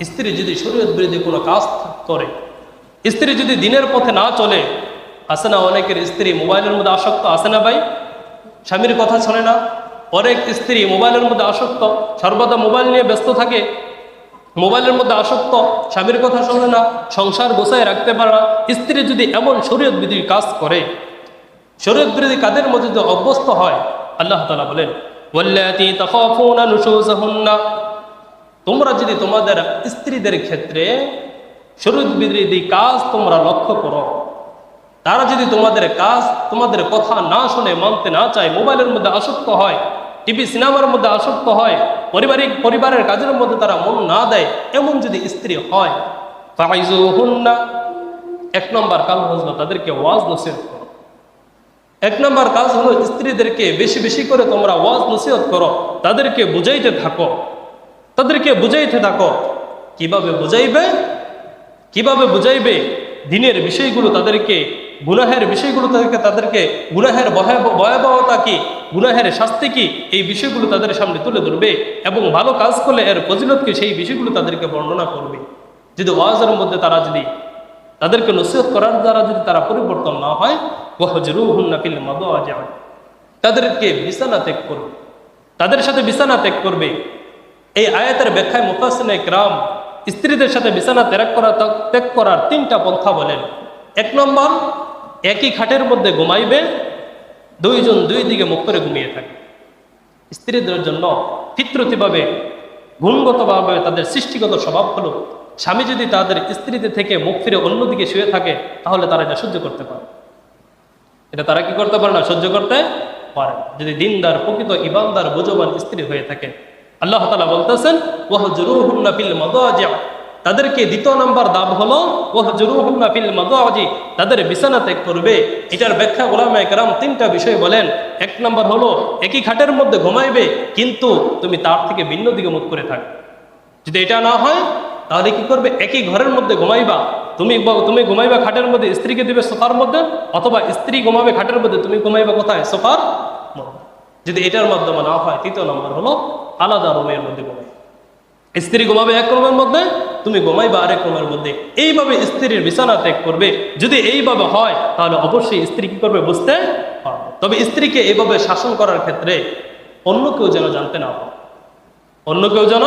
স্ত্রী যদি শরীয়ত বিরোধী কোনো কাজ করে, স্ত্রী যদি দিনের পথে না চলে আসে না অনেকের স্ত্রী মোবাইলের মধ্যে আসক্ত আসে না ভাই? স্বামীর কথা শোনে না? অনেক স্ত্রী মোবাইলের মধ্যে আসক্ত, সর্বদা মোবাইল নিয়ে ব্যস্ত থাকে, মোবাইলের মধ্যে আসক্ত, স্বামীর কথা শোনে না, সংসার গোছায় রাখতে পারে না। স্ত্রী যদি এমন শরীয়ত বিধির কাজ করে, শরীয়ত বিরোধী কাদের মধ্যে যদি অভ্যস্ত হয়, আল্লাহ তালা বলেন তোমরা যদি তোমাদের স্ত্রীদের ক্ষেত্রে শরীর কাজ তোমরা লক্ষ্য করো, তারা যদি তোমাদের কাজ, তোমাদের কথা না শুনে, মানতে না চায়, মোবাইলের মধ্যে আসক্ত হয়, টিভি, সিনেমার মধ্যে আসক্ত হয়, পারিবারিক, পরিবারের কাজের মধ্যে তারা মন না দেয়, এমন যদি স্ত্রী হয় এক নম্বর কাজ হলো তাদেরকে ওয়াজ নসিহত করো। এক নম্বর কাজ হলো স্ত্রীদেরকে বেশি বেশি করে তোমরা ওয়াজ নসিহত করো, তাদেরকে বুঝাইতে থাকো। তাদেরকে বুঝাইতে থাকো। কীভাবে বুঝাইবে? কীভাবে বুঝাইবে? দিনের বিষয়গুলো তাদেরকে, গুনাহের বিষয়গুলো তাদেরকে তাদেরকে গুনাহের ভয়াব- ভয়াবহতা কি? গুনাহের শাস্তি কি? এই বিষয়গুলো তাদের সামনে তুলে ধরবে এবং ভালো কাজ করলে এর ফজিলতকে সেই বিষয়গুলো তাদেরকে বর্ণনা করবে। যদি ওয়াজের মধ্যে তারা যদি তাদেরকে নসিহত করার দ্বারা যদি তারা পরিবর্তন না হয়, ওয়াহজরুহুন্না ফিল মাদাজিআ। তাদেরকে বিছানা ত্যাগ করবে। তাদের সাথে বিছানা ত্যাগ করবে। এই আয়াতের ব্যাখ্যায় মুফাসিন গ্রাম স্ত্রীদের সাথে বিছানা ত্যাগ করা ত্যাগ করার তিনটা পন্থা বলেন। এক নম্বর, একই খাটের মধ্যে ঘুমাইবে, দুইজন দুই দিকে মুখ করে ঘুমিয়ে থাকে। স্ত্রীদের জন্য ফিতরতিভাবে, গুণগতভাবে তাদের সৃষ্টিগত স্বভাব হলো, স্বামী যদি তাদের স্ত্রীদের থেকে মুখ ফিরে অন্যদিকে শুয়ে থাকে, তাহলে তারা এটা সহ্য করতে পারে। এটা তারা কি করতে পারে না? সহ্য করতে পারে যদি দিনদার, প্রকৃত ইবানদার বুঝবান স্ত্রী হয়ে থাকে আল্লাহ তালা বলতেছেন ওহ জরুহুন্না ফিল মাদাজিআ তাদেরকে দ্বিতীয় নাম্বার দাব হলো ওহ জরুহুন্না ফিল মাদাজি। তাদের বিছানা ত্যাগ করবে। এটার ব্যাখ্যা গোলামা একরাম তিনটা বিষয় বলেন। এক নম্বর হলো, একই খাটের মধ্যে ঘুমাইবে, কিন্তু তুমি তার থেকে ভিন্ন দিকে মুখ করে থাকবে যদি এটা না হয়, তাহলে কি করবে? একই ঘরের মধ্যে ঘুমাইবা। তুমি তুমি ঘুমাইবা খাটের মধ্যে, স্ত্রীকে দিবে সোফার মধ্যে, অথবা স্ত্রী ঘুমাবে খাটের মধ্যে, তুমি ঘুমাইবা কোথায়? সোফার যদি এটার মাধ্যমে না হয়, তৃতীয় নম্বর হলো আলাদা রুমের মধ্যে ঘুমাই স্ত্রী ঘুমাবে এক রুমের মধ্যে, তুমি ঘুমাইবা আরেক রুমের মধ্যে। এইভাবে স্ত্রীর বিছানা ত্যাগ করবে। যদি এইভাবে হয়, তাহলে অবশ্যই স্ত্রী কি করবে বুঝতে পারবে তবে স্ত্রীকে এইভাবে শাসন করার ক্ষেত্রে অন্য কেউ যেন জানতে না পারে। অন্য কেউ যেন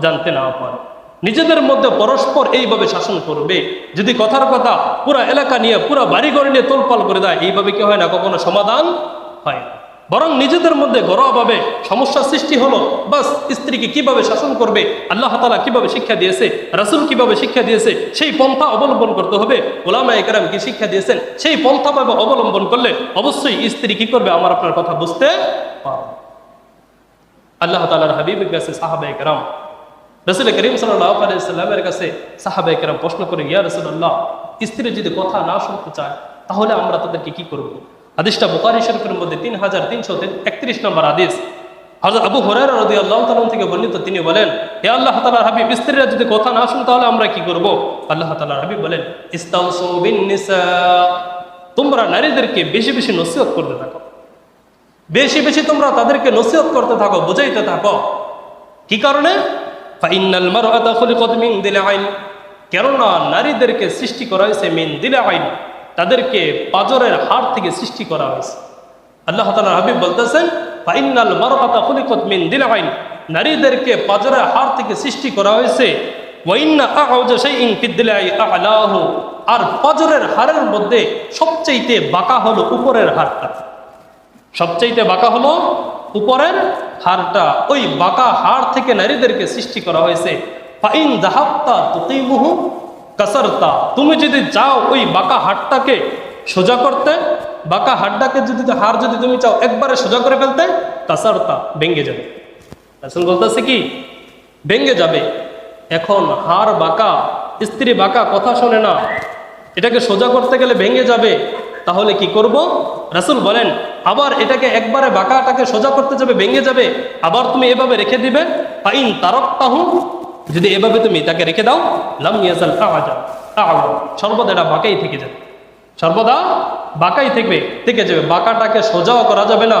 জানতে না পারে। নিজেদের মধ্যে পরস্পর এইভাবে শাসন করবে। যদি কথার কথা পুরা এলাকা নিয়ে, পুরা বাড়িঘর নিয়ে তোলপাল করে দেয়, এইভাবে কি হয় না? কখনো সমাধান হয় না। বরং নিজেদের মধ্যে ঘরোয়াভাবে সমস্যার সৃষ্টি হলো, বাস স্ত্রীকে কীভাবে শাসন করবে, আল্লাহ তালা কীভাবে শিক্ষা দিয়েছে, রাসুল কীভাবে শিক্ষা দিয়েছে, সেই পন্থা অবলম্বন করতে হবে। ওলামা একরাম কি শিক্ষা দিয়েছেন? সেই পন্থা ভাবে অবলম্বন করলে অবশ্যই স্ত্রী কি করবে আমার আপনার কথা বুঝতে আল্লাহ তালার হাবিবের কাছে সাহাবা একরাম রসুল করিম আলাইসাল্লামের কাছে সাহাবা একরাম প্রশ্ন করে, ইয়া রসুল্লাহ স্ত্রী যদি কথা না শুনতে চায়, তাহলে আমরা তাদেরকে কি করব? হাদিসটা বুখারি শরীফের মধ্যে তিন হাজার তিনশো একত্রিশ নম্বর হাদিস। হযরত আবু হুরায়রা রাদিয়াল্লাহু তাআলা থেকে বর্ণিত, তিনি বলেন, হে আল্লাহ তাআলার হাবিব, স্ত্রীরা যদি কথা না শুনে, তাহলে আমরা কি করব? আল্লাহ তাআলার হাবিব বলেন তোমরা নারীদেরকে বেশি বেশি নসিহত করতে থাকো। বেশি বেশি তোমরা তাদেরকে নসিহত করতে থাকো, বুঝাইতে থাকো। কি কারণে? কেননা, নারীদেরকে সৃষ্টি করা হয়েছে মিন দিলাইন। তাদেরকে পাজরের হাড় থেকে সৃষ্টি করা হয়েছে। আল্লাহ তাআলা হাবিব বলতেছেন ফাইনাল মারআতা খুলিকাত মিন দিলাইন নারীদেরকে পাজরের হাড় থেকে সৃষ্টি করা হয়েছে। আর পাজরের হাড়ের মধ্যে সবচেয়ে বাঁকা হলো উপরের হাড়টা। সবচাইতে বাঁকা হলো উপরের হাড়টা। ওই বাঁকা হাড় থেকে নারীদেরকে সৃষ্টি করা হয়েছে। ফাইন জাহাবতা তুকিমুহু। কাসারতা, তুমি যদি যাও ওই বাঁকা হাড়টাকে সোজা করতে, বাঁকা হাড়টাকে যদি, হাড় যদি তুমি চাও একবারে সোজা করে ফেলতে, কাসারতা ভেঙ্গে যাবে। রাসূল বলতেছে কি? ভেঙ্গে যাবে। এখন হাড় বাঁকা, স্ত্রী বাঁকা কথা শোনে না, এটাকে সোজা করতে গেলে ভেঙে যাবে, তাহলে কি করব? রাসুল বলেন, আবার এটাকে একবারে বাঁকাটাকে সোজা করতে যাবে, ভেঙে যাবে, আবার তুমি এভাবে রেখে দিবে, ফাইন তারকতাহু যদি এভাবে তুমি তাকে রেখে দাও, লাম ইয়াজাল আওয়াজা সর্বদা এটা বাঁকাই থেকে যাবে। সর্বদা বাঁকাই থাকবে, থেকে যাবে। বাঁকাটাকে সোজাও করা যাবে না।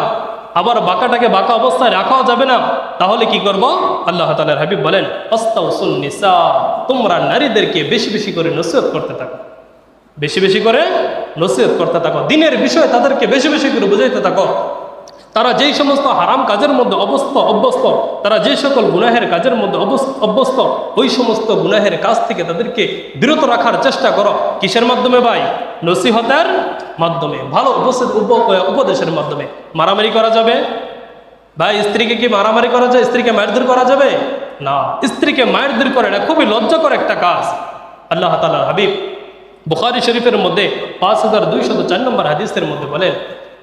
আবার বাঁকাটাকে বাঁকা অবস্থায় রাখাও যাবে না। তাহলে কি করব? আল্লাহ তালার হাবিব বলেন অস্তাউসুল নিসা, তোমরা নারীদেরকে বেশি বেশি করে নসিহত করতে থাকো। বেশি বেশি করে নসিহত করতে থাকো। দিনের বিষয়ে তাদেরকে বেশি বেশি করে বুঝাইতে থাকো। তারা যেই সমস্ত হারাম কাজের মধ্যে অবস্থ, অভ্যস্ত, তারা যে সকল গুনাহের কাজের মধ্যে অভ্যস্ত, ওই সমস্ত গুনাহের কাজ থেকে তাদেরকে বিরত রাখার চেষ্টা করো। কিসের মাধ্যমে ভাই? নসিহতের মাধ্যমে। ভালো উপদেশের মাধ্যমে। মারামারি করা যাবে? ভাই, স্ত্রীকে কি মারামারি করা যায়? স্ত্রীকে মারধর করা যাবে? না। স্ত্রীকে মারধর করে এটা খুবই লজ্জাকর একটা কাজ। আল্লাহ তালা হাবিব। বুখারি শরীফের মধ্যে পাঁচ হাজার দুইশত চার নম্বর হাদিসের মধ্যে বলেন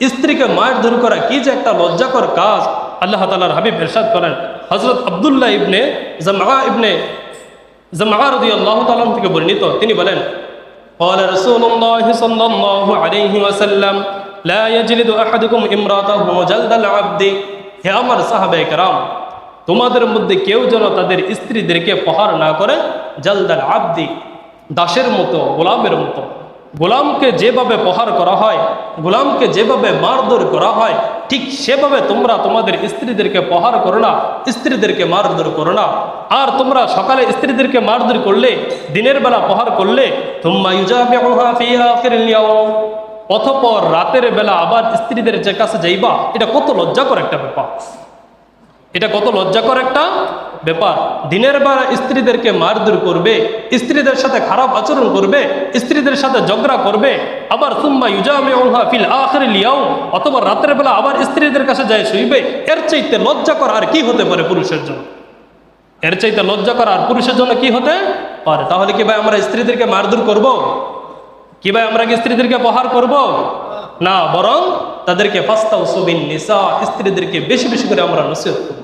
স্ত্রীকে মারধর করা কি যে একটা লজ্জাকর কাজ আল্লাহ তালার হাবিব এরশাদ করেন হজরত আবদুল্লাহ ইবনে জামা ইবনে জামা রদি আল্লাহ তালাম থেকে বর্ণিত তিনি বলেন قال رسول الله صلى الله عليه وسلم لا يجلد احدكم امراته جلد العبد হে আমার সাহাবে کرام তোমাদের মধ্যে কেউ যেন তাদের স্ত্রীদেরকে প্রহার না করে জালদাল আব্দি দাসের মতো গোলামের মতো গোলামকে যেভাবে প্রহার করা হয়, গোলামকে যেভাবে মারধর করা হয়, ঠিক সেভাবে তোমরা তোমাদের স্ত্রীদেরকে প্রহার করো না, স্ত্রীদেরকে মারধর করো না। আর তোমরা সকালে স্ত্রীদেরকে মারধর করলে, দিনের বেলা প্রহার করলে অথপর রাতের বেলা আবার স্ত্রীদের যে কাছে যাইবা, এটা কত লজ্জাকর একটা ব্যাপার। এটা কত লজ্জাকর একটা ব্যাপার। দিনের বেলা স্ত্রীদেরকে মারধর করবে, স্ত্রীদের সাথে খারাপ আচরণ করবে, স্ত্রীদের সাথে ঝগড়া করবে, আবার তুম্মা ইউজামিউহা ফিল আখিরিল ইয়াউম অথবা রাতের বেলা আবার স্ত্রীদের কাছে যায় শুইবে, এর চাইতে লজ্জাকর আর কি হতে পারে পুরুষের জন্য? এর চাইতে লজ্জাকর আর পুরুষের জন্য কি হতে পারে? তাহলে কি ভাই আমরা স্ত্রীদেরকে মারধর করব? কি ভাই আমরা কি স্ত্রীদেরকে প্রহার করব? না, বরং তাদেরকে ফাস্তাও সুবিন নিসা, স্ত্রীদেরকে বেশি বেশি করে আমরা নসিহত করব।